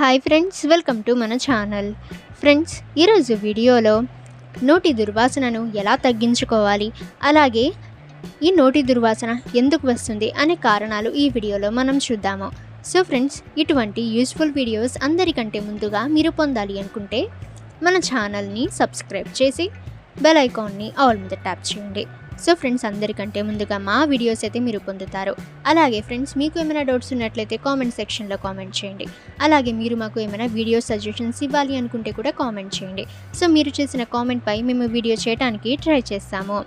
Hi friends welcome to మన channel. Friends ఈరోజు వీడియోలో నోటి దుర్వాసనను ఎలా తగ్గించుకోవాలి? అలాగే ఈ నోటి దుర్వాసన ఎందుకు వస్తుంది అనే కారణాలు ఈ వీడియోలో మనం చూద్దాము. సో ఫ్రెండ్స్ ఇటువంటి యూస్ఫుల్ వీడియోస్ అందరికంటే ముందుగా మీరు పొందాలి అనుకుంటే మన ఛానల్ని సబ్స్క్రైబ్ చేసి బెల్ ఐకాన్ని ఆల్ మీద ట్యాప్ చేయండి. సో ఫ్రెండ్స్ అందరికంటే ముందుగా మా వీడియోస్ అయితే మీరు పొందుతారు. అలాగే ఫ్రెండ్స్ మీకు ఏమైనా డౌట్స్ ఉన్నట్లయితే కామెంట్ సెక్షన్లో కామెంట్ చేయండి. అలాగే మీరు మాకు ఏమైనా వీడియో సజెషన్స్ ఇవ్వాలి అనుకుంటే కూడా కామెంట్ చేయండి. సో మీరు చేసిన కామెంట్పై మేము వీడియో చేయడానికి ట్రై చేస్తాము.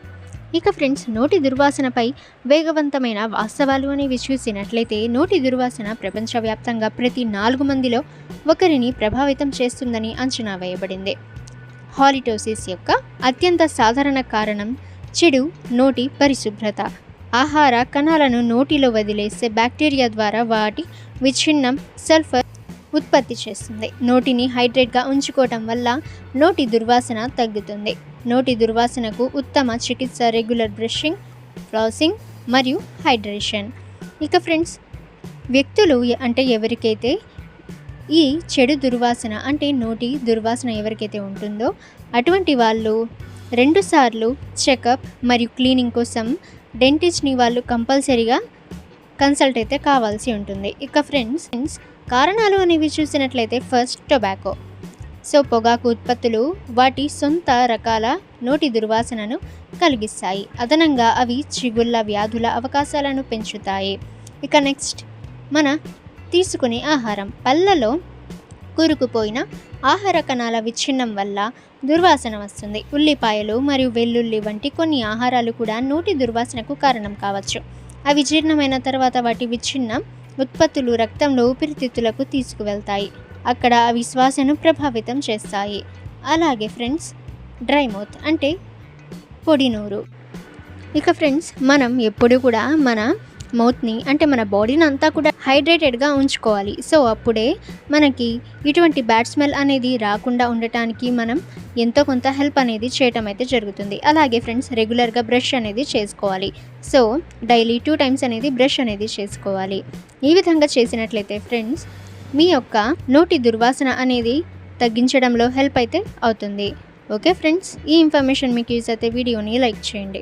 ఇక ఫ్రెండ్స్ నోటి దుర్వాసనపై వేగవంతమైన వాస్తవాలు అనేవి చూసినట్లయితే నోటి దుర్వాసన ప్రపంచవ్యాప్తంగా ప్రతి నాలుగు మందిలో ఒకరిని ప్రభావితం చేస్తుందని అంచనా వేయబడింది. హాలిటోసిస్ యొక్క అత్యంత సాధారణ కారణం చెడు నోటి పరిశుభ్రత. ఆహార కణాలను నోటిలో వదిలేసే బ్యాక్టీరియా ద్వారా వాటి విచ్ఛిన్నం సల్ఫర్ ఉత్పత్తి చేస్తుంది. నోటిని హైడ్రేట్గా ఉంచుకోవటం వల్ల నోటి దుర్వాసన తగ్గుతుంది. నోటి దుర్వాసనకు ఉత్తమ చికిత్స రెగ్యులర్ బ్రషింగ్ ఫ్లాసింగ్ మరియు హైడ్రేషన్. ఇక ఫ్రెండ్స్ వ్యక్తులు అంటే ఎవరికైతే ఈ చెడు దుర్వాసన అంటే నోటి దుర్వాసన ఎవరికైతే ఉంటుందో అటువంటి వాళ్ళు రెండుసార్లు చెకప్ మరియు క్లీనింగ్ కోసం డెంటిస్ట్ని వాళ్ళు కంపల్సరీగా కన్సల్ట్ అయితే కావాల్సి ఉంటుంది. ఇక ఫ్రెండ్స్ ఫ్రెండ్స్ కారణాలు అనేవి చూసినట్లయితే ఫస్ట్ టొబాకో. సో పొగాకు ఉత్పత్తులు వాటి సొంత రకాల నోటి దుర్వాసనను కలిగిస్తాయి. అదనంగా అవి చిగుళ్ళ వ్యాధుల అవకాశాలను పెంచుతాయి. ఇక నెక్స్ట్ మన తీసుకునే ఆహారం. పళ్ళలో కూరుకుపోయిన ఆహార కణాల విచ్ఛిన్నం వల్ల దుర్వాసన వస్తుంది. ఉల్లిపాయలు మరియు వెల్లుల్లి వంటి కొన్ని ఆహారాలు కూడా నోటి దుర్వాసనకు కారణం కావచ్చు. అవి జీర్ణమైన తర్వాత వాటి విచ్ఛిన్నం ఉత్పత్తులు రక్తంలో ఊపిరితిత్తులకు తీసుకువెళ్తాయి. అక్కడ అవి శ్వాసను ప్రభావితం చేస్తాయి. అలాగే ఫ్రెండ్స్ డ్రై మౌత్ అంటే పొడి నోరు. ఇక ఫ్రెండ్స్ మనం ఎప్పుడు కూడా మన మౌత్ని అంటే మన బాడీని అంతా కూడా హైడ్రేటెడ్గా ఉంచుకోవాలి. సో అప్పుడే మనకి ఇటువంటి బ్యాడ్ స్మెల్ అనేది రాకుండా ఉండటానికి మనం ఎంతో కొంత హెల్ప్ అనేది చేయటం అయితే జరుగుతుంది. అలాగే ఫ్రెండ్స్ రెగ్యులర్గా బ్రష్ అనేది చేసుకోవాలి. సో డైలీ టూ టైమ్స్ అనేది బ్రష్ అనేది చేసుకోవాలి. ఈ విధంగా చేసినట్లయితే ఫ్రెండ్స్ మీ యొక్క నోటి దుర్వాసన అనేది తగ్గించడంలో హెల్ప్ అయితే అవుతుంది. ఓకే ఫ్రెండ్స్ ఈ ఇన్ఫర్మేషన్ మీకు యూజ్ అయితే వీడియోని లైక్ చేయండి.